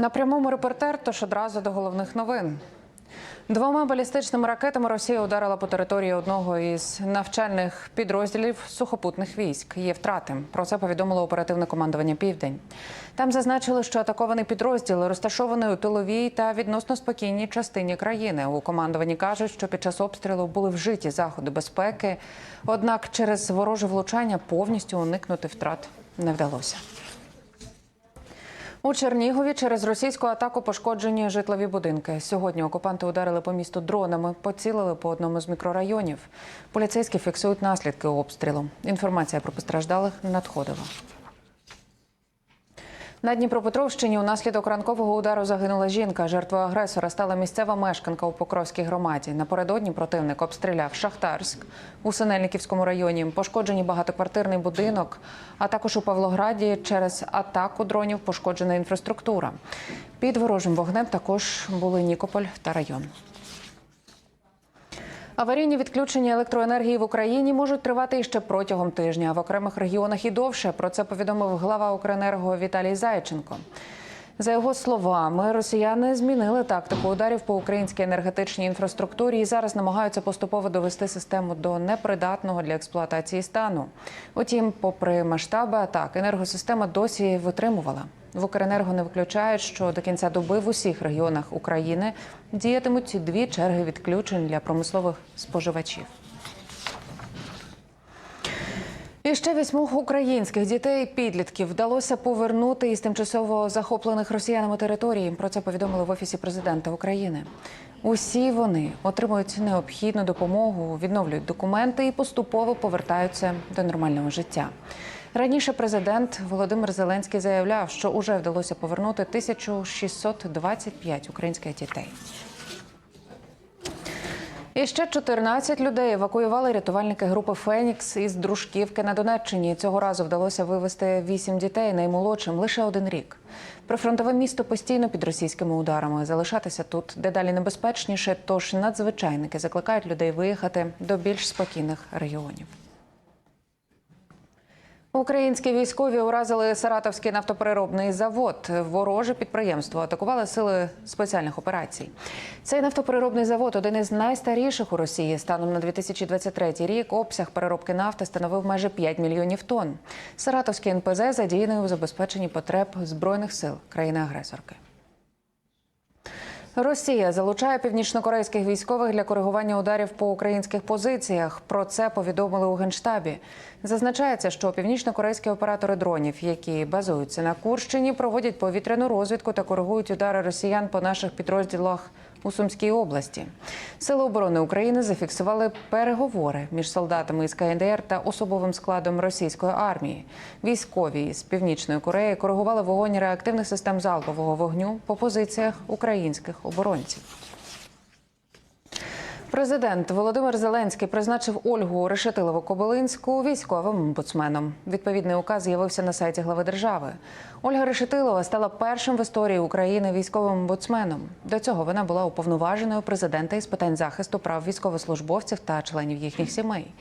На прямому репортер, тож одразу до головних новин. Двома балістичними ракетами Росія ударила по території одного із навчальних підрозділів сухопутних військ. Є втрати. Про це повідомило оперативне командування Південь. Там зазначили, що атакований підрозділ розташований у тиловій та відносно спокійній частині країни. У командуванні кажуть, що під час обстрілу були вжиті заходи безпеки. Однак через вороже влучання повністю уникнути втрат не вдалося. У Чернігові через російську атаку пошкоджені житлові будинки. Сьогодні окупанти ударили по місту дронами, поцілили по одному з мікрорайонів. Поліцейські фіксують наслідки обстрілу. Інформація про постраждалих надходила. На Дніпропетровщині унаслідок ранкового удару загинула жінка. Жертвою агресора стала місцева мешканка у Покровській громаді. Напередодні противник обстріляв Шахтарськ у Синельниківському районі. Пошкоджені багатоквартирний будинок, а також у Павлограді через атаку дронів пошкоджена інфраструктура. Під ворожим вогнем також були Нікополь та район. Аварійні відключення електроенергії в Україні можуть тривати ще протягом тижня, а в окремих регіонах і довше. Про це повідомив глава Укренерго Віталій Зайченко. За його словами, росіяни змінили тактику ударів по українській енергетичній інфраструктурі і зараз намагаються поступово довести систему до непридатного для експлуатації стану. Утім, попри масштаби атак, енергосистема досі витримувала. В Укренерго не виключають, що до кінця доби в усіх регіонах України діятимуть дві черги відключень для промислових споживачів. І ще вісьмох українських дітей підлітків вдалося повернути із тимчасово захоплених росіянами територій. Про це повідомили в офісі президента України. Усі вони отримують необхідну допомогу, відновлюють документи і поступово повертаються до нормального життя. Раніше президент Володимир Зеленський заявляв, що уже вдалося повернути 1625 українських дітей. І ще 14 людей евакуювали рятувальники групи Фенікс із Дружківки на Донеччині. Цього разу вдалося вивезти 8 дітей, наймолодшим лише один рік. Прифронтове місто постійно під російськими ударами. Залишатися тут дедалі небезпечніше, тож надзвичайники закликають людей виїхати до більш спокійних регіонів. Українські військові уразили Саратовський нафтопереробний завод. Вороже підприємство атакували сили спеціальних операцій. Цей нафтопереробний завод один із найстаріших у Росії. Станом на 2023 рік обсяг переробки нафти становив майже 5 мільйонів тонн. Саратовський НПЗ задіяний у забезпеченні потреб збройних сил країни-агресорки. Росія залучає північнокорейських військових для коригування ударів по українських позиціях. Про це повідомили у генштабі. Зазначається, що північнокорейські оператори дронів, які базуються на Курщині, проводять повітряну розвідку та коригують удари росіян по наших підрозділах у Сумській області. Сили оборони України зафіксували переговори між солдатами із КНДР та особовим складом російської армії. Військові з північної Кореї коригували вогонь реактивних систем залпового вогню по позиціях українських оборонців. Президент Володимир Зеленський призначив Ольгу Решетилову Кобилинську військовим омбудсменом. Відповідний указ з'явився на сайті глави держави. Ольга Решетилова стала першим в історії України військовим омбудсменом. До цього вона була уповноваженою президента із питань захисту прав військовослужбовців та членів їхніх сімей.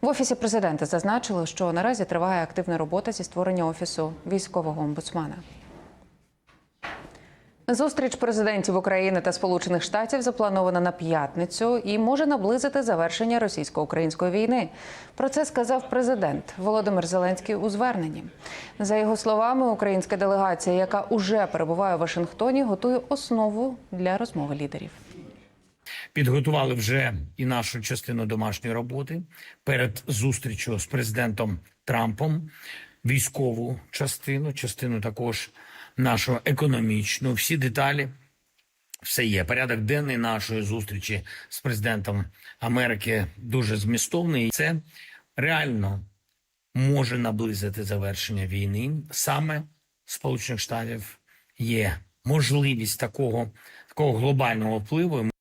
В офісі президента зазначили, що наразі триває активна робота зі створення офісу військового омбудсмена. Зустріч президентів України та Сполучених Штатів запланована на п'ятницю і може наблизити завершення російсько-української війни. Про це сказав президент Володимир Зеленський у зверненні. За його словами, українська делегація, яка уже перебуває у Вашингтоні, готує основу для розмови лідерів. Підготували вже і нашу частину домашньої роботи перед зустрічю з президентом Трампом, військову частину, частину також нашу економічну. Всі деталі все є. Порядок денний нашої зустрічі з президентом Америки дуже змістовний. Це реально може наблизити завершення війни. Саме Сполучених Штатів є можливість такого, такого глобального впливу.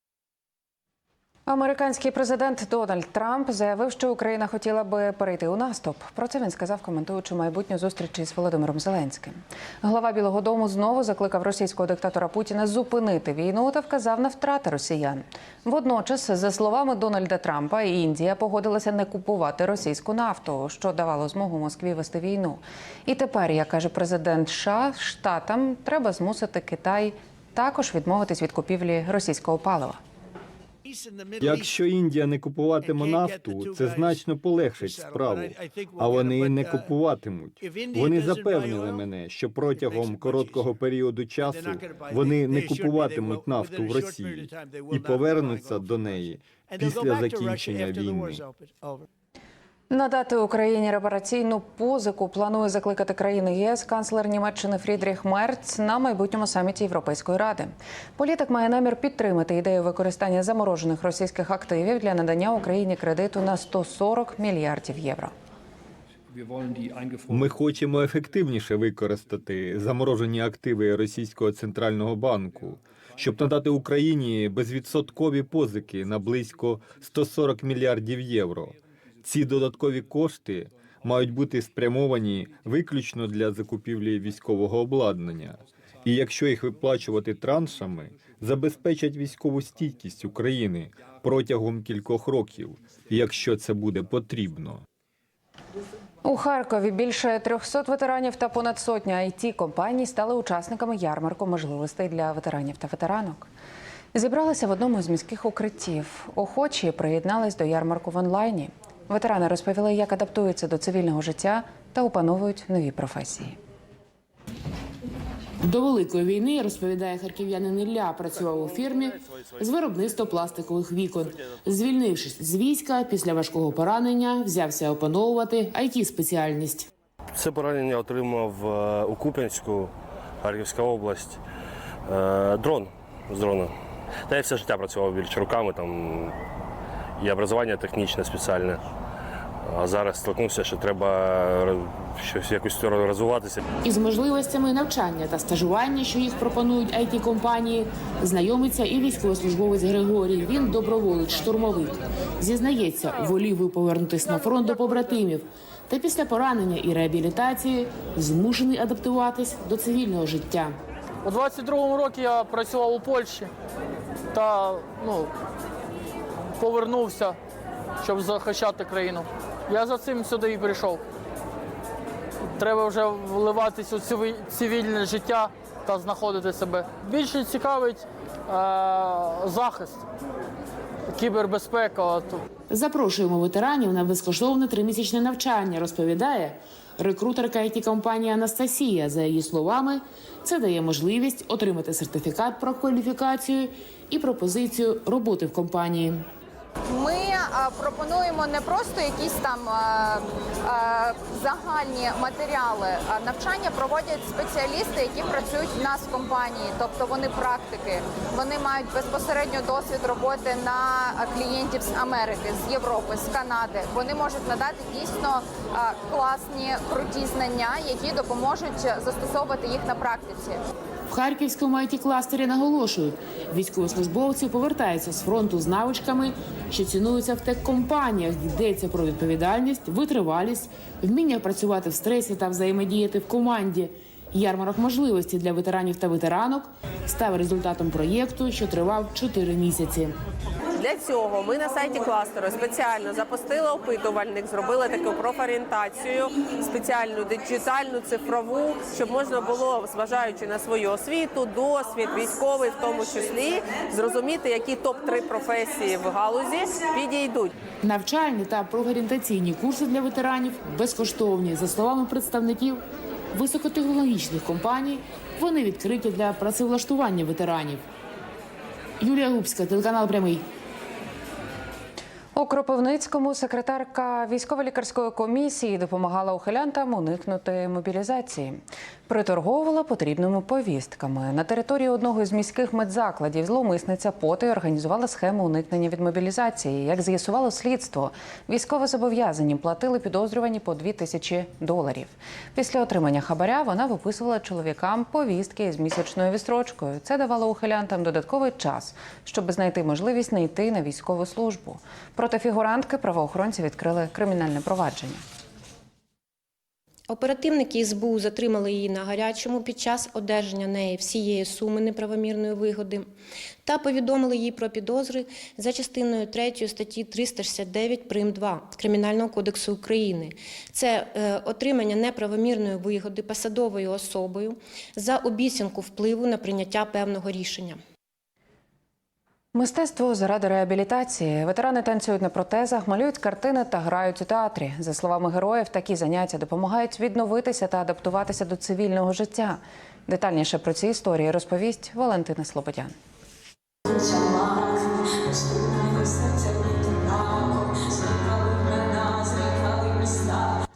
Американський президент Дональд Трамп заявив, що Україна хотіла би перейти у наступ. Про це він сказав, коментуючи майбутню зустріч із Володимиром Зеленським. Глава Білого Дому знову закликав російського диктатора Путіна зупинити війну та вказав на втрати росіян. Водночас, за словами Дональда Трампа, Індія погодилася не купувати російську нафту, що давало змогу Москві вести війну. І тепер, як каже президент США, штатам треба змусити Китай також відмовитись від купівлі російського палива. Якщо Індія не купуватиме нафту, це значно полегшить справу. А вони не купуватимуть. Вони запевнили мене, що протягом короткого періоду часу вони не купуватимуть нафту в Росії і повернуться до неї після закінчення війни. Надати Україні репараційну позику планує закликати країни ЄС канцлер Німеччини Фрідріх Мерц на майбутньому саміті Європейської ради. Політик має намір підтримати ідею використання заморожених російських активів для надання Україні кредиту на 140 мільярдів євро. Ми хочемо ефективніше використати заморожені активи російського центрального банку, щоб надати Україні безвідсоткові позики на близько 140 мільярдів євро. Ці додаткові кошти мають бути спрямовані виключно для закупівлі військового обладнання. І якщо їх виплачувати траншами, забезпечать військову стійкість України протягом кількох років, якщо це буде потрібно. У Харкові більше 300 ветеранів та понад сотня it компаній стали учасниками ярмарку можливостей для ветеранів та ветеранок. Зібралися в одному з міських укриттів. Охочі приєднались до ярмарку в онлайні. Ветерани розповіли, як адаптуються до цивільного життя та опановують нові професії. До великої війни розповідає харків'янин Ілля, працював у фірмі з виробництва пластикових вікон. Звільнившись з війська після важкого поранення, взявся опановувати it спеціальність. Це поранення отримав е, у Куп'янську, Харківська область. Е, Дрон з дрона. Та я все життя працював більше руками, там і образування технічне спеціальне. А зараз стикнувся, що треба е, щось якось сторону розвиватися. Із можливостями навчання та стажування, що їх пропонують it компанії, знайомиться і військовослужбовець Григорій. Він доброволець, штурмовик. Зізнається, волів би повернутись на фронт до побратимів. Та після поранення і реабілітації змушений адаптуватись до цивільного життя. У 22-му році я працював у Польщі та ну, повернувся, щоб захищати країну. Я за цим сюди і прийшов. Треба вже вливатись у циві- цивільне життя та знаходити себе. Більше цікавить е- захист, кібербезпека. Запрошуємо ветеранів на безкоштовне тримісячне навчання, розповідає рекрутерка it компанії Анастасія. За її словами, це дає можливість отримати сертифікат про кваліфікацію і пропозицію роботи в компанії. Ми е, пропонуємо не просто якісь там е, е, загальні матеріали. Навчання проводять спеціалісти, які працюють в нас в компанії, тобто вони практики. Вони мають безпосередньо досвід роботи на клієнтів з Америки, з Європи, з Канади. Вони можуть надати дійсно класні круті знання, які допоможуть застосовувати їх на практиці. В харківському it кластері наголошують, військовослужбовці повертаються з фронту з навичками, що цінуються в тех-компаніях. Йдеться про відповідальність, витривалість, вміння працювати в стресі та взаємодіяти в команді. Ярмарок можливості для ветеранів та ветеранок став результатом проєкту, що тривав 4 місяці. Для цього ми на сайті кластеру спеціально запустили опитувальник, зробили таку профорієнтацію, спеціальну диджитальну, цифрову, щоб можна було, зважаючи на свою освіту, досвід, військовий в тому числі, зрозуміти, які топ 3 професії в галузі підійдуть. Навчальні та профорієнтаційні курси для ветеранів безкоштовні. За словами представників високотехнологічних компаній, вони відкриті для працевлаштування ветеранів. Юлія Губська, телеканал Прямий. У Кропивницькому секретарка військово-лікарської комісії допомагала ухилянтам уникнути мобілізації. Приторговувала потрібними повістками. На території одного із міських медзакладів зловмисниця поти організувала схему уникнення від мобілізації. Як з'ясувало слідство, військовозобов'язані платили підозрювані по 2 тисячі доларів. Після отримання хабаря вона виписувала чоловікам повістки із місячною відстрочкою. Це давало ухилянтам додатковий час, щоб знайти можливість не йти на військову службу. Проти фігурантки правоохоронці відкрили кримінальне провадження. Оперативники СБУ затримали її на гарячому під час одержання неї всієї суми неправомірної вигоди та повідомили їй про підозри за частиною 3 статті 369 прим. 2 Кримінального кодексу України. Це е, отримання неправомірної вигоди посадовою особою за обіцянку впливу на прийняття певного рішення. Мистецтво заради реабілітації. Ветерани танцюють на протезах, малюють картини та грають у театрі. За словами героїв, такі заняття допомагають відновитися та адаптуватися до цивільного життя. Детальніше про ці історії розповість Валентина Слободян.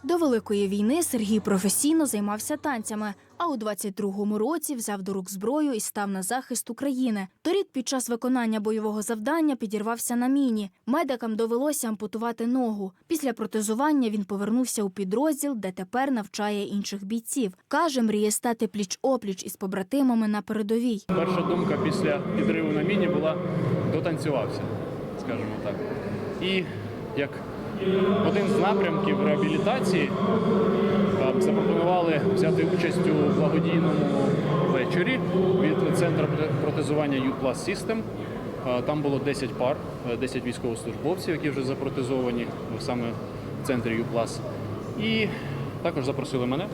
До великої війни Сергій професійно займався танцями, а у 22-му році взяв до рук зброю і став на захист України. Торік під час виконання бойового завдання підірвався на міні. Медикам довелося ампутувати ногу. Після протезування він повернувся у підрозділ, де тепер навчає інших бійців. Каже, мріє стати пліч-опліч із побратимами на передовій. Перша думка після підриву на міні була дотанцювався, скажімо так. І як один з напрямків реабілітації е, запропонували взяти участь у благодійному вечорі від центру протезування U Plus System. Е, Там було 10 пар, е, 10 військовослужбовців, які вже запротезовані саме в центрі U Plus. І також запросили мене.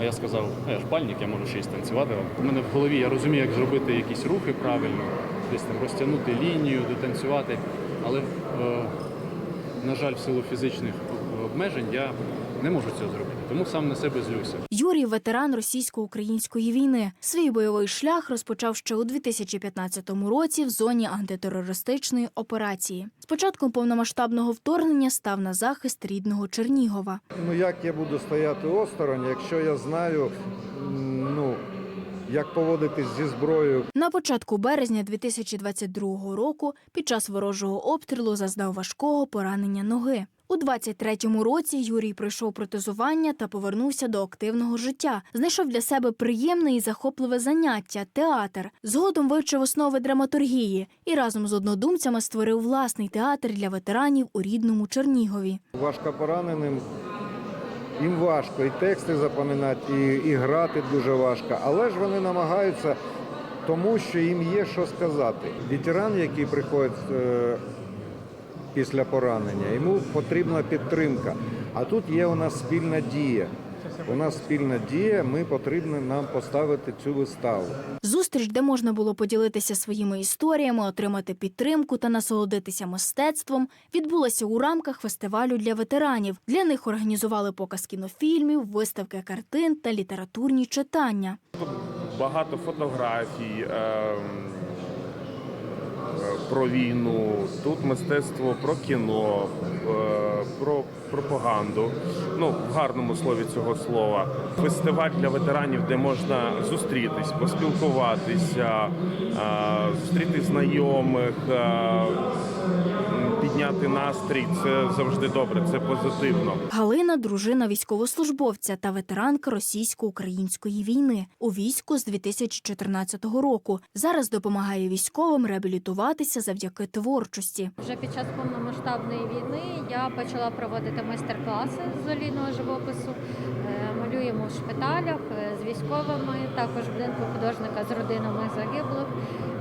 А я сказав, я ж пальник, я можу ще й станцювати. У мене в голові я розумію, як зробити якісь рухи правильно, десь там розтягнути лінію, дотанцювати. Але, е, на жаль, в силу фізичних обмежень я не можу цього зробити. Тому сам на себе злюся. Юрій ветеран російсько-української війни. Свій бойовий шлях розпочав ще у 2015 році в зоні антитерористичної операції. З початком повномасштабного вторгнення став на захист рідного Чернігова. Ну як я буду стояти осторонь, якщо я знаю, як поводитись зі зброєю, На початку березня 2022 року під час ворожого обстрілу зазнав важкого поранення ноги. У 23-му році Юрій пройшов протезування та повернувся до активного життя. Знайшов для себе приємне і захопливе заняття театр. Згодом вивчив основи драматургії і разом з однодумцями створив власний театр для ветеранів у рідному Чернігові. важко пораненим. Їм важко і тексти запам'ятати, і, і грати дуже важко. Але ж вони намагаються, тому що їм є що сказати. Ветеран, який приходить е, після поранення, йому потрібна підтримка. А тут є у нас спільна дія. У нас спільна дія, ми потрібно нам поставити цю виставу. Зустріч, де можна було поділитися своїми історіями, отримати підтримку та насолодитися мистецтвом, відбулася у рамках фестивалю для ветеранів. Для них організували показ кінофільмів, виставки картин та літературні читання. багато фотографій е, про війну. Тут мистецтво про кіно, е, про пропаганду. Ну, в гарному слові цього слова. Фестиваль для ветеранів, де можна зустрітись, поспілкуватися, е, зустріти знайомих, е, підняти настрій. Це завжди добре, це позитивно. Галина дружина військовослужбовця та ветеранка російсько-української війни у війську з 2014 року. Зараз допомагає військовим реабілітуватися завдяки творчості. Вже під час повномасштабної війни я почала проводити майстер-класи з олійного живопису. Малюємо в шпиталях е, з військовими, також в будинку художника з родинами загиблих.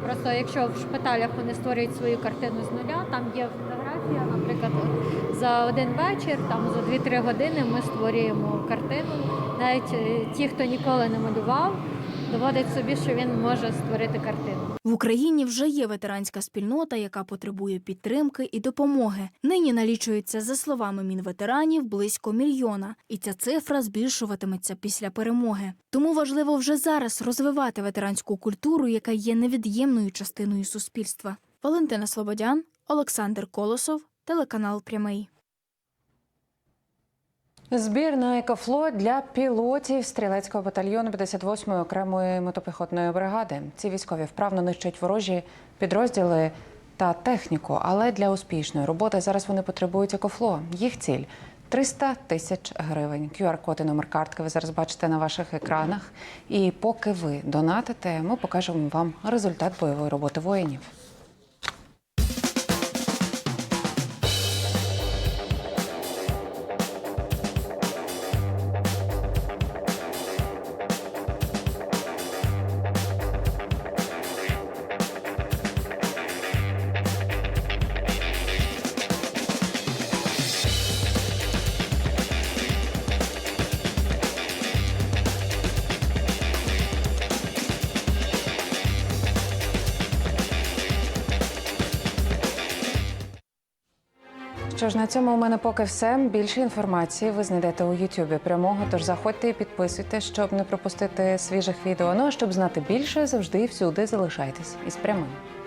Просто якщо в шпиталях вони створюють свою картину з нуля, там є фотографія, наприклад, за один вечір, там за 2-3 години ми створюємо картину. Навіть е, ті, хто ніколи не малював, доводить собі, що він може створити картину. В Україні вже є ветеранська спільнота, яка потребує підтримки і допомоги. Нині налічується, за словами мінветеранів, близько мільйона, і ця цифра збільшуватиметься після перемоги. Тому важливо вже зараз розвивати ветеранську культуру, яка є невід'ємною частиною суспільства. Валентина Слободян, Олександр Колосов, телеканал Прямий. Збір на екофлот для пілотів стрілецького батальйону 58-ї окремої мотопіхотної бригади. Ці військові вправно нищать ворожі підрозділи та техніку, але для успішної роботи зараз вони потребують екофло. Їх ціль 300 тисяч гривень. QR-код і номер картки ви зараз бачите на ваших екранах. І поки ви донатите, ми покажемо вам результат бойової роботи воїнів. Що ж, на цьому у мене поки все. Більше інформації ви знайдете у Ютубі прямого. Тож заходьте і підписуйтесь, щоб не пропустити свіжих відео. Ну а щоб знати більше, завжди і всюди залишайтесь із прямим.